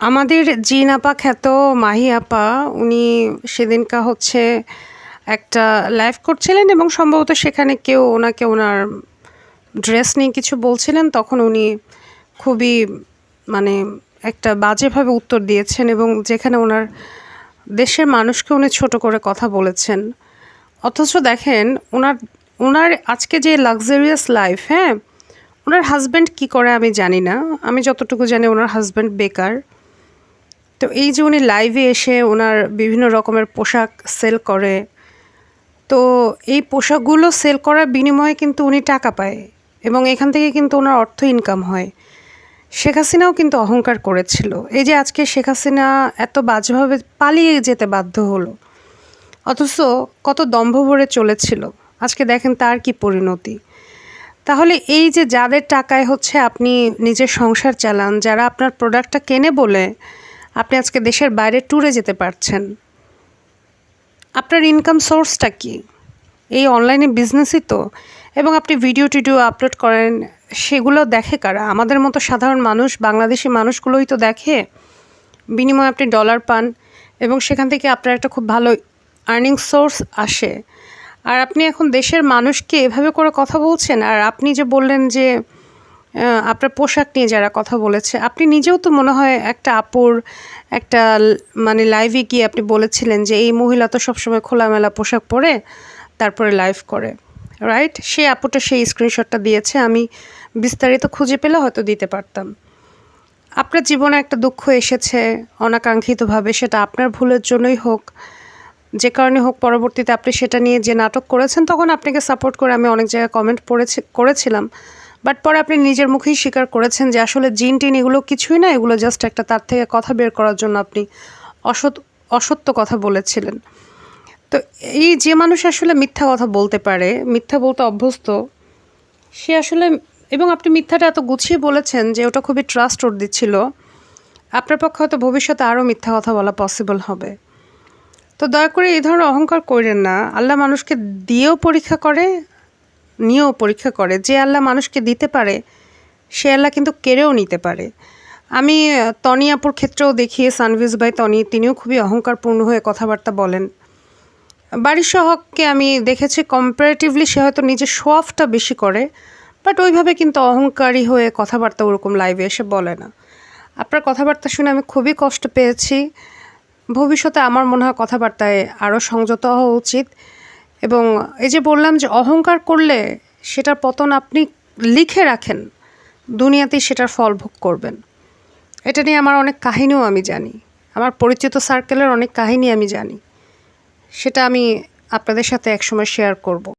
আমাদের জিন আপা খ্যাত মাহি আপা, উনি সেদিনকা হচ্ছে একটা লাইভ করছিলেন এবং সম্ভবত সেখানে কেউ ওনাকে ওনার ড্রেস নিয়ে কিছু বলছিলেন, তখন উনি খুবই মানে একটা বাজেভাবে উত্তর দিয়েছেন এবং যেখানে ওনার দেশের মানুষকে উনি ছোট করে কথা বলেছেন। অথচ দেখেন, ওনার ওনার আজকে যে লাক্সারিয়াস লাইফ হ্যাঁ? ওনার হাজব্যান্ড কি করে আমি জানি না। আমি যতটুকু জানি ওনার হাজব্যান্ড বেকার। তো এই যে উনি লাইভে এসে ওনার বিভিন্ন রকমের পোশাক সেল করে, তো এই পোশাকগুলো সেল করার বিনিময়ে কিন্তু উনি টাকা পায় এবং এখান থেকে কিন্তু ওনার অর্থ ইনকাম হয়। শেখ হাসিনাও কিন্তু অহংকার করেছিল। এই যে আজকে শেখ হাসিনা এত বাজেভাবে পালিয়ে যেতে বাধ্য হলো, অথচ কত দম্ভ ভরে চলেছিল। আজকে দেখেন তার কি পরিণতি। তাহলে এই যে যাদের টাকায় হচ্ছে আপনি নিজের সংসার চালান, যারা আপনার প্রোডাক্টটা কেনে বলে আপনি আজকে দেশের বাইরে ট্যুরে যেতে পারছেন। আপনার ইনকাম সোর্সটা কি? এই অনলাইনে বিজনেসই তো। এবং আপনি ভিডিও টিডিও আপলোড করেন, সেগুলো দেখে কারা? আমাদের মতো সাধারণ মানুষ, বাংলাদেশি মানুষগুলোই তো দেখে। বিনিময়ে আপনি ডলার পান এবং সেখান থেকে আপনার একটা খুব ভালো আর্নিং সোর্স আসে। আর আপনি এখন দেশের মানুষকে এভাবে করে কথা বলছেন, আর আপনি যে বললেন যে আপনার পোশাক নিয়ে যারা কথা বলেছে, আপনি নিজেও তো মনে হয় একটা আপুর, একটা মানে লাইভে গিয়ে আপনি বলেছিলেন যে এই মহিলা তো সবসময় খোলামেলা পোশাক পরে, তারপরে লাইভ করে রাইট সেই আপুটা সেই স্ক্রিনশটটা দিয়েছে, আমি বিস্তারিত খুঁজে পেলে হয়তো দিতে পারতাম। আপনার জীবনে একটা দুঃখ এসেছে, অনাকাঙ্ক্ষিতভাবে, সেটা আপনার ভুলের জন্যই হোক, যে কারণে হোক পরবর্তীতে আপনি সেটা নিয়ে যে নাটক করেছেন, তখন আপনাকে সাপোর্ট করে আমি অনেক জায়গায় কমেন্ট পড়েছি, করেছিলাম। বাট পরে আপনি নিজের মুখেই স্বীকার করেছেন যে আসলে জিন টিন এগুলো কিছুই না, এগুলো জাস্ট একটা তার থেকে কথা বের করার জন্য আপনি অসৎ, অসত্য কথা বলেছিলেন। তো এই যে মানুষ আসলে মিথ্যা কথা বলতে পারে, মিথ্যা বলতে অভ্যস্ত, সে আসলে, এবং আপনি মিথ্যাটা এত গুছিয়ে বলেছেন যে ওটা খুবই ট্রাস্ট ওর দিচ্ছিল, আপনার পক্ষে হয়তো ভবিষ্যতে আরও মিথ্যা কথা বলা পসিবল হবে। তো দয়া করে এই ধরনের অহংকার করেন না। আল্লাহ মানুষকে দিয়েও পরীক্ষা করে নিয়েও পরীক্ষা করে। যে আল্লাহ মানুষকে দিতে পারে, সে আল্লাহ কিন্তু কেড়েও নিতে পারে। আমি তনি আপুর ক্ষেত্রেও দেখি, সানভিজ ভাই, তনি, তিনিও খুবই অহংকারপূর্ণ হয়ে কথাবার্তা বলেন। বাড়ির সহককে আমি দেখেছি কম্পারেটিভলি সে হয়তো নিজের শো অফটা বেশি করে বাট ওইভাবে কিন্তু অহংকারী হয়ে কথাবার্তা ওরকম লাইভে এসে বলে না। আপনার কথাবার্তা শুনে আমি খুবই কষ্ট পেয়েছি। ভবিষ্যতে আমার মনে হয় কথাবার্তায় আরও সংযত হওয়া উচিত। এবং এই যে বললাম যে অহংকার করলে সেটার পতন আপনি লিখে রাখেন, দুনিয়াতেই সেটার ফল ভোগ করবেন। এটা নিয়ে আমার অনেক কাহিনীও আমি জানি। আমার পরিচিত সার্কেলের অনেক কাহিনী আমি জানি। সেটা আমি আপনাদের সাথে একসময় শেয়ার করব।